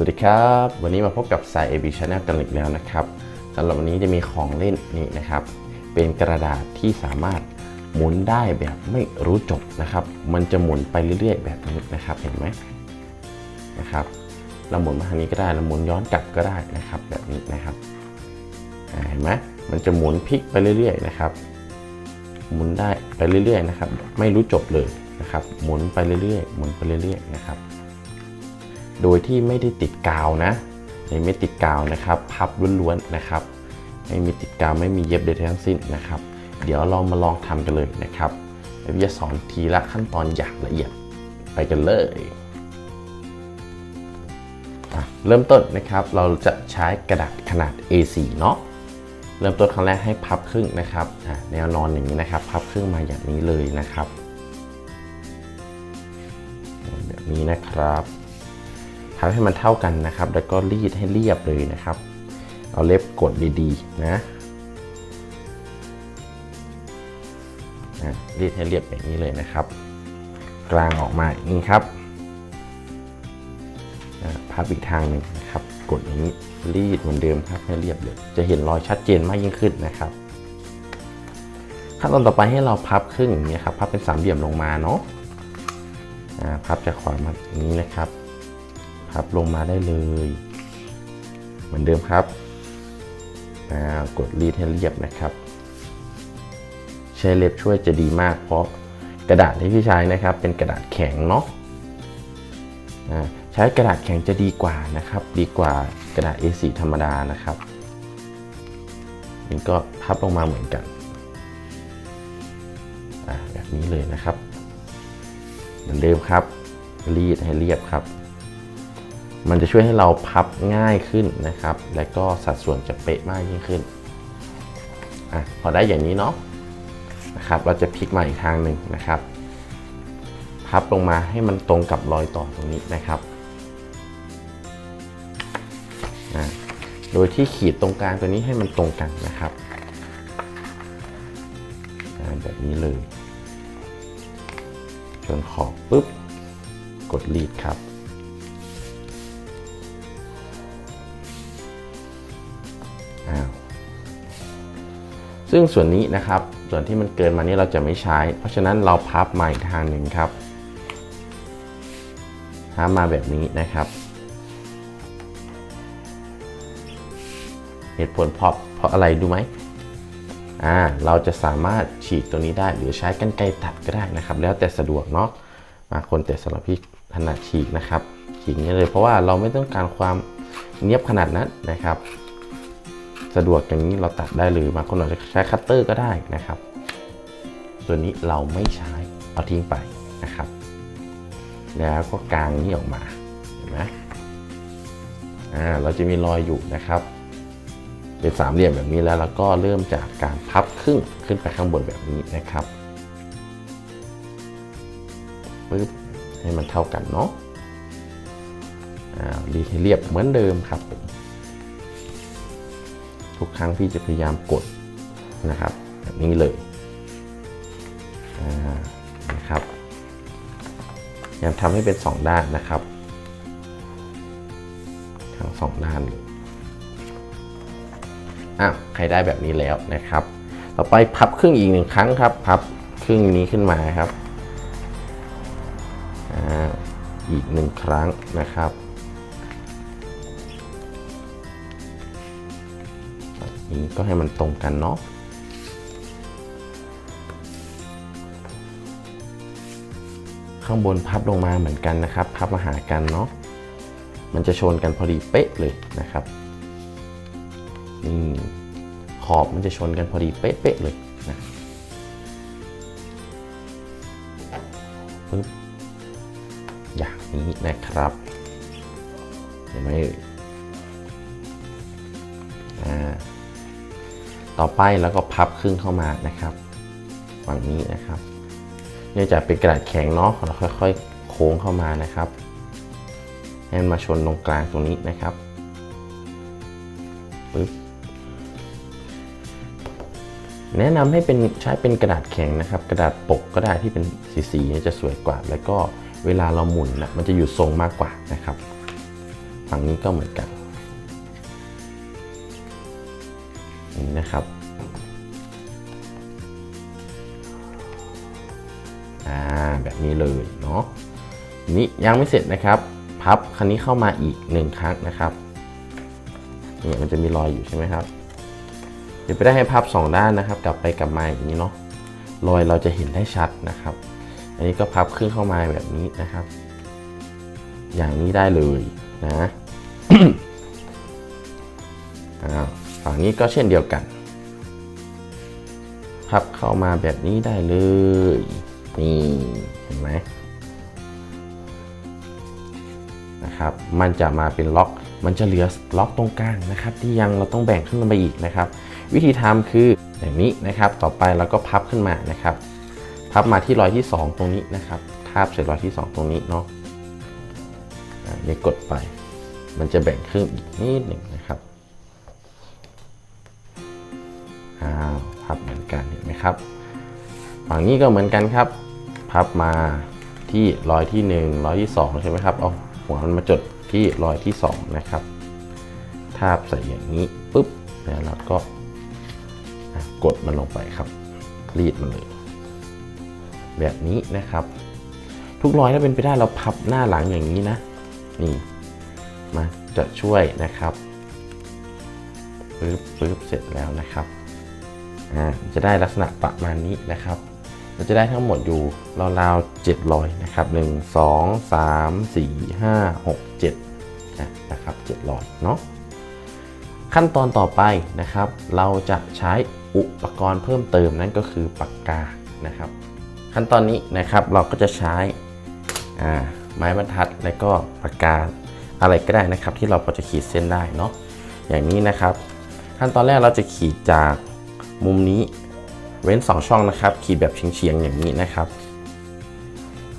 สวัสดีครับ วันนี้มาพบกับสาย AB Channel กันอีกแล้วนะครับสำหรับวันนี้จะมีของเล่นนี่นะครับ เป็นกระดาษที่สามารถหมุนได้แบบไม่รู้จบนะครับ มันจะหมุนไปเรื่อย ๆ แบบนี้นะครับเห็นไหมนะครับ เราหมุนมาทางนี้ก็ได้เราหมุนย้อนกลับก็ได้นะครับ แบบนี้นะครับเห็นไหมมันจะหมุนพลิกไปเรื่อย ๆ นะครับ หมุนได้ไปเรื่อย ๆ นะครับ ไม่รู้จบเลยนะครับ หมุนไปเรื่อยๆ หมุนไปเรื่อย ๆ นะครับ โดยที่ไม่ได้ติดกาวนะไม่ติดกาวนะครับ พับล้วนๆนะครับ ไม่มีติดกาวไม่มีเย็บใดทั้งสิ้นนะครับ เดี๋ยวเรามาลองทำกันเลยนะครับเดี๋ยวพี่จะสอนทีละขั้นตอนอย่างละเอียดไปกันเลยอะเริ่มต้นนะครับเราจะใช้กระดาษขนาด A4 เนาะเริ่มต้นครั้งแรกให้พับครึ่งนะครับแนวนอนอย่างนี้นะครับ พับครึ่งมาอย่างนี้เลยนะครับ แบบนี้นะครับ ทำให้มันเท่ากันนะครับ แล้วก็รีดให้เรียบเลยนะครับ เอาเล็บกดดีๆนะนะรีดให้เรียบอย่างนี้เลยนะครับ กลางออกมาอย่างนี้ครับพับอีกทางหนึ่งนะครับ กดอย่างนี้รีดเหมือนเดิมครับให้เรียบเลย จะเห็นรอยชัดเจนมากยิ่งขึ้นนะครับขั้นตอนต่อไปให้เราพับครึ่งอย่างนี้ครับ พับเป็นสามเหลี่ยมลงมาเนาะพับจากขวามาอย่างนี้นะครับ พับลงมาได้เลย เหมือนเดิมครับกดรีดให้เรียบนะครับ ใช้เล็บช่วยจะดีมาก เพราะกระดาษที่พี่ใช้นะครับ เป็นกระดาษแข็งเนาะใช้กระดาษแข็งจะดีกว่านะครับ ดีกว่ากระดาษ A4 ธรรมดานะครับนี่ก็พับลงมาเหมือนกันแบบนี้เลยนะครับ เหมือนเดิมครับรีดให้เรียบครับ มันจะช่วยให้เราพับง่ายขึ้นนะครับ และก็สัดส่วนจะเป๊ะมากยิ่งขึ้นอะพอได้อย่างนี้เนาะนะครับ เราจะพลิกมาอีกทางหนึ่งนะครับ พับลงมาให้มันตรงกับรอยต่อตรงนี้นะครับอะโดยที่ขีดตรงกลางตัวนี้ให้มันตรงกันนะครับอะแบบนี้เลยจนขอบปุ๊บ กดรีดครับ ซึ่งส่วนนี้นะครับส่วนที่มันเกินมานี้เราจะไม่ใช้ เพราะฉะนั้นเราพับมาอีกทางหนึ่งครับพับมาแบบนี้นะครับ เหตุผลเพราะเพราะอะไรดูไหมอ่าเราจะสามารถฉีกตัวนี้ได้หรือใช้กรรไกรตัดก็ได้นะครับ แล้วแต่สะดวกเนาะบางคนแต่สำหรับพี่ถนัดฉีกนะครับฉีกนี้เลยเพราะว่าเราไม่ต้องการความเนียบขนาดนั้นนะครับ สะดวกอย่างนี้เราตัดได้เลยบางคนอาจจะใช้คัตเตอร์ก็ได้นะครับตัวนี้เราไม่ใช้เอาทิ้งไปนะครับ แล้วก็กางนี้ออกมาเห็นไหมอ่าเราจะมีรอยอยู่นะครับเป็นสามเหลี่ยมแบบนี้แล้วเราก็เริ่มจากการพับครึ่งขึ้นไปข้างบนแบบนี้นะครับปึ๊บให้มันเท่ากันเนาะอ่ารีดให้เรียบเหมือนเดิมครับผม ทุกครั้งพี่จะพยายามกดนะครับ แบบนี้เลยนะครับพยายามทำให้เป็น 2 ด้านนะครับ ทั้งสองด้านเลยอ้าวใครได้แบบนี้แล้วนะครับ ต่อไปพับครึ่งอีกหนึ่งครั้งครับ พับครึ่งนี้ขึ้นมาครับอ่าอีกหนึ่งครั้งนะครับ นี้ก็ให้มันตรงกันเนาะข้างบนพับลงมาเหมือนกันนะครับ พับมาหากันเนาะมันจะชนกันพอดีเป๊ะเลยนะครับนี่ขอบมันจะชนกันพอดีเป๊ะๆเลยนะปึ๊บอย่างนี้นะครับเห็นไหม ต่อไปแล้วก็พับครึ่งเข้ามานะครับฝั่งนี้นะครับ เนื่องจากเป็นกระดาษแข็งเนาะเราค่อยๆ โค้งเข้ามานะครับให้มันมาชนตรงกลางตรงนี้นะครับปึ๊บแนะนำให้เป็นใช้เป็นกระดาษแข็งนะครับ กระดาษปกก็ได้ที่เป็นสีๆจะสวยกว่า แล้วก็เวลาเราหมุนนะมันจะอยู่ทรงมากกว่านะครับ ฝั่งนี้ก็เหมือนกัน นี่นะครับอ่าแบบนี้เลยเนาะนี่ยังไม่เสร็จนะครับพับคันนี้เข้ามาอีกหนึ่งครั้งนะครับเนี่ยมันจะมีรอยอยู่ใช่ไหมครับ เดี๋ยวไปได้ให้พับสองด้านนะครับ กลับไปกลับมาอย่างนี้เนาะรอยเราจะเห็นได้ชัดนะครับ อันนี้ก็พับขึ้นเข้ามาแบบนี้นะครับ อย่างนี้ได้เลยนะ ฝั่งนี้ก็เช่นเดียวกัน พับเข้ามาแบบนี้ได้เลย นี่เห็นไหมนะครับ มันจะมาเป็นล็อก มันจะเหลือล็อกตรงกลางนะครับ ที่ยังเราต้องแบ่งขึ้นมาอีกนะครับ วิธีทำคือแบบนี้นะครับ ต่อไปเราก็พับขึ้นมานะครับ พับมาที่รอยที่ 2 ตรงนี้นะครับทาบเสร็จรอยที่ 2 ตรงนี้เนาะอ่านี่กดไป มันจะแบ่งครึ่งอีกนิดหนึ่งนะครับ อ้าวพับเหมือนกันเห็นไหมครับ ฝั่งนี้ก็เหมือนกันครับ พับมาที่รอยที่ 1 รอยที่ 2 ใช่ไหมครับ เอาหัวมันมาจดที่รอยที่ 2 นะครับ ทาบใส่อย่างนี้ปุ๊บแล้วเราก็กดมันลงไปครับรีดมันเลย แบบนี้นะครับ ทุกรอยถ้าเป็นไปได้เราพับหน้าหลังอย่างนี้นะ นี่มาจะช่วยนะครับปึ๊บปึ๊บเสร็จแล้วนะครับ อ่าจะได้ลักษณะประมาณนี้นะครับ เราจะได้ทั้งหมดอยู่ราวๆ7รอยนะครับ1 2 3 4 5 6 7นะนะครับ7รอยเนาะขั้นตอนต่อไปนะครับ เราจะใช้อุปกรณ์เพิ่มเติมนั่นก็คือปากกานะครับ ขั้นตอนนี้นะครับเราก็จะใช้ไม้บรรทัดและก็ปากกาอะไรก็ได้นะครับ ที่เราพอจะขีดเส้นได้เนาะอย่างนี้นะครับ ขั้นตอนแรกเราจะขีดจาก มุมนี้เว้น 2 ช่องนะครับ ขีดแบบเฉียงๆอย่างนี้นะครับ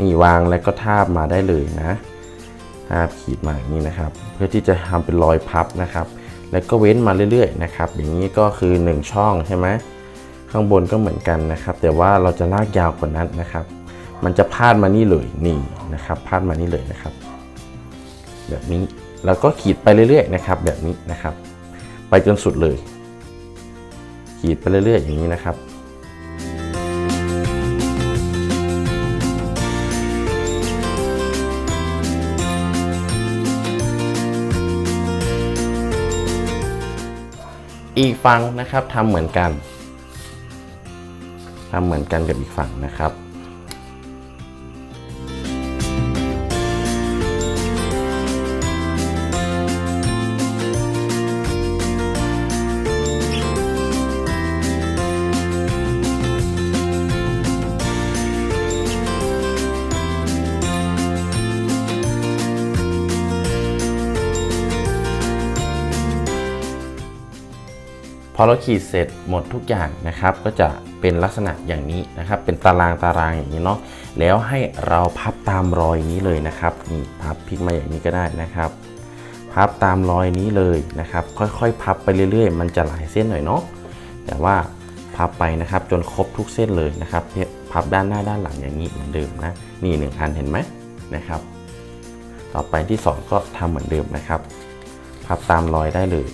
นี่วางแล้วก็ทาบมาได้เลยนะทาบขีดมาอย่างนี้นะครับ เพื่อที่จะทำเป็นรอยพับนะครับ แล้วก็เว้นมาเรื่อยๆนะครับ อย่างนี้ก็คือ 1 ช่องใช่ไหมข้างบนก็เหมือนกันนะครับ แต่ว่าเราจะลากยาวกว่านั้นนะครับ มันจะพาดมานี่เลยนี่นะครับ พาดมานี่เลยนะครับ แบบนี้แล้วก็ขีดไปเรื่อยๆนะครับ แบบนี้นะครับ ไปจนสุดเลย ขีดไปเรื่อยๆอย่างนี้นะครับอีกฝั่งนะครับทำเหมือนกันทำเหมือนกันกับอีกฝั่งนะครับ พอเราขีดเสร็จหมดทุกอย่างนะครับ ก็จะเป็นลักษณะอย่างนี้นะครับ เป็นตารางตารางอย่างนี้เนาะแล้วให้เราพับตามรอยนี้เลยนะครับนี่พับพลิกมาอย่างนี้ก็ได้นะครับ พับตามรอยนี้เลยนะครับ ค่อยๆ พับไปเรื่อยๆ มันจะหลายเส้นหน่อยเนาะแต่ว่าพับไปนะครับ จนครบทุกเส้นเลยนะครับพับด้านหน้าด้านหลังอย่างนี้เหมือนเดิมนะนี่หนึ่งอันเห็นไหมนะครับ ต่อไปที่ 2 ก็ทำเหมือนเดิมนะครับ พับตามรอยได้เลย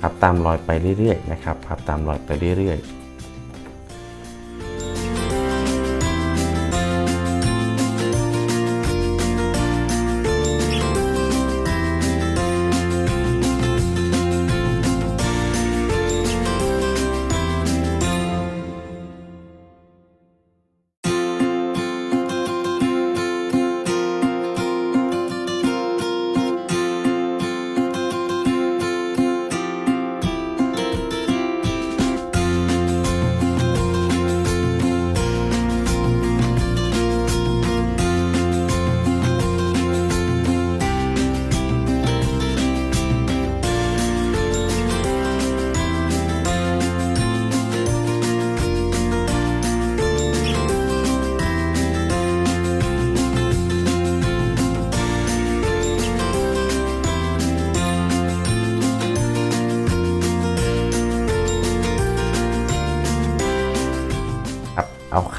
พับตามรอยไปเรื่อยๆนะครับพับตามรอยไปเรื่อยๆ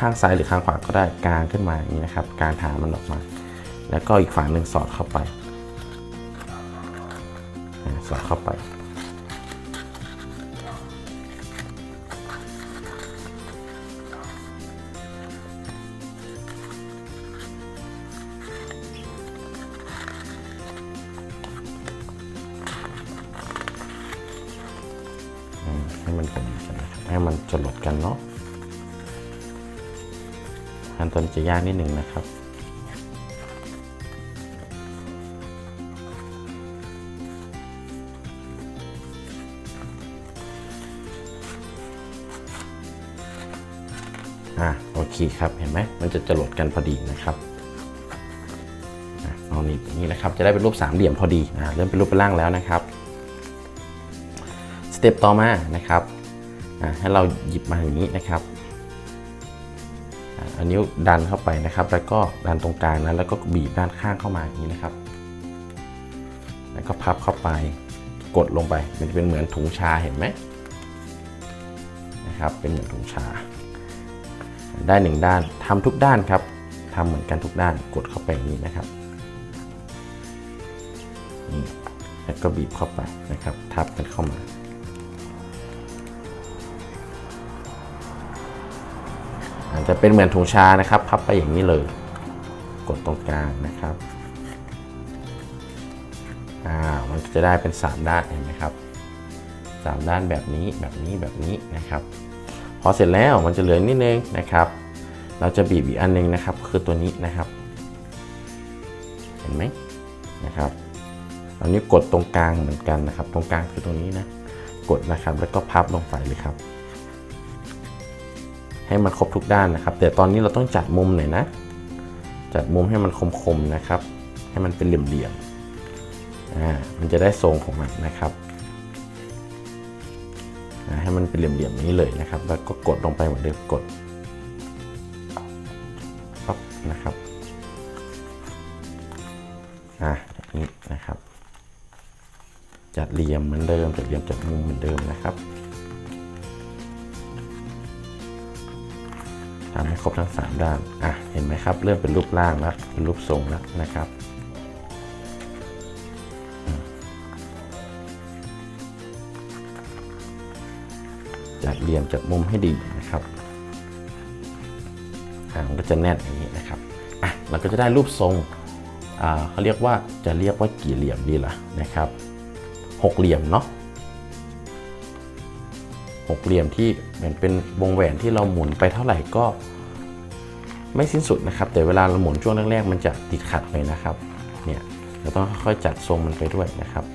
ข้างซ้ายหรือข้างขวาก็ได้กางขึ้นมาอย่างนี้นะครับ กางฐานมันออกมา แล้วก็อีกฝั่งหนึ่งสอดเข้าไป สอดเข้าไป ให้มันเป็นกันนะครับให้มันจรดกันเนาะ ขั้นตอนจะยากนิดหนึ่งนะครับอะโอเคครับเห็นไหมมันจะจรดกันพอดีนะครับอะเอานี่นี้นะครับจะได้เป็นรูปสามเหลี่ยมพอดีอะเริ่มเป็นรูปเป็นร่างแล้วนะครับสเต็ปต่อมานะครับอะให้เราหยิบมาอย่างนี้นะครับ เอานิ้วดันเข้าไปนะครับ แล้วก็ดันตรงกลางนะแล้วก็บีบด้านข้างเข้ามาอย่างนี้นะครับ แล้วก็พับเข้าไป กดลงไป มันจะเป็นเหมือนถุงชาเห็นไหมนะครับ เป็นเหมือนถุงชา ได้หนึ่งด้านทำทุกด้านครับทำเหมือนกันทุกด้าน กดเข้าไปอย่างนี้นะครับนี่แล้วก็บีบเข้าไปนะครับ ทับกันเข้ามา จะเป็นเหมือนถุงชานะครับ พับไปอย่างนี้เลย กดตรงกลางนะครับอ่ามันจะได้เป็น 3 ด้านเห็นไหมครับสามด้านแบบนี้แบบนี้แบบนี้นะครับ พอเสร็จแล้วมันจะเหลือนิดนึงนะครับ เราจะบีบอีกอันหนึงนะครับ คือตัวนี้นะครับ เห็นไหมนะครับตอนนี้กดตรงกลางเหมือนกันนะครับ ตรงกลางคือตรงนี้นะ กดนะครับแล้วก็พับลงไปเลยครับ ให้มันครบทุกด้านนะครับ แต่ตอนนี้เราต้องจัดมุมหน่อยนะ จัดมุมให้มันคมๆนะครับ ให้มันเป็นเหลี่ยมๆอ่ามันจะได้ทรงของมันนะครับให้มันเป็นเหลี่ยมๆนี้เลยนะครับ แล้วก็กดลงไปเหมือนเดิมกดปั๊บนะครับอ่าอย่างนี้นะครับ จัดเหลี่ยมเหมือนเดิมจัดเหลี่ยมจัดมุมเหมือนเดิมนะครับ ทำให้ครบทั้ง 3 ด้าน อะ เห็นไหมครับ เริ่มเป็นรูปร่างแล้ว เป็นรูปทรงแล้วนะครับ จัดเหลี่ยมจัดมุมให้ดีนะครับอะมันก็จะแน่นอย่างนี้นะครับ อะ เราก็จะได้รูปทรง อ่าเขาเรียกว่าจะเรียกว่ากี่เหลี่ยมดีล่ะนะครับ หกเหลี่ยมเนาะ หกเหลี่ยมที่เหมือนเป็นวงแหวนที่เราหมุนไปเท่าไหร่ก็ ไม่สิ้นสุดนะครับ แต่เวลาเราหมุนช่วงแรกๆมันจะติดขัดเลยนะครับเนี่ยเราต้องค่อยๆจัดทรงมันไปด้วยนะครับ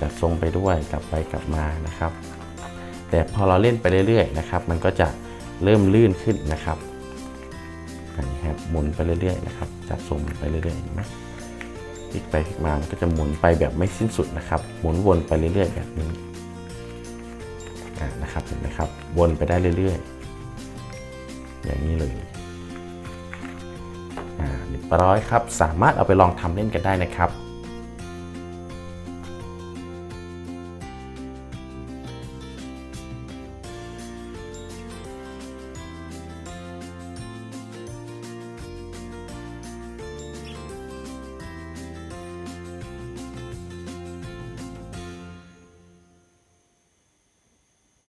จัดทรงไปด้วยกลับไปกลับมานะครับ แต่พอเราเล่นไปเรื่อยๆนะครับ มันก็จะเริ่มลื่นขึ้นนะครับนนี้ครับหมุนไปเรื่อยๆนะครับ จัดทรงไปเรื่อยๆนไหมพลิกไปพลิกมามันก็จะหมุนไปแบบไม่สิ้นสุดนะครับ หมุนวนไปเรื่อยๆแบบนี้ นะครับเห็นไหมครับวนไปได้เรื่อยๆ อย่างนี้เลยอ่าเรียบร้อยครับ สามารถเอาไปลองทำเล่นกันได้นะครับ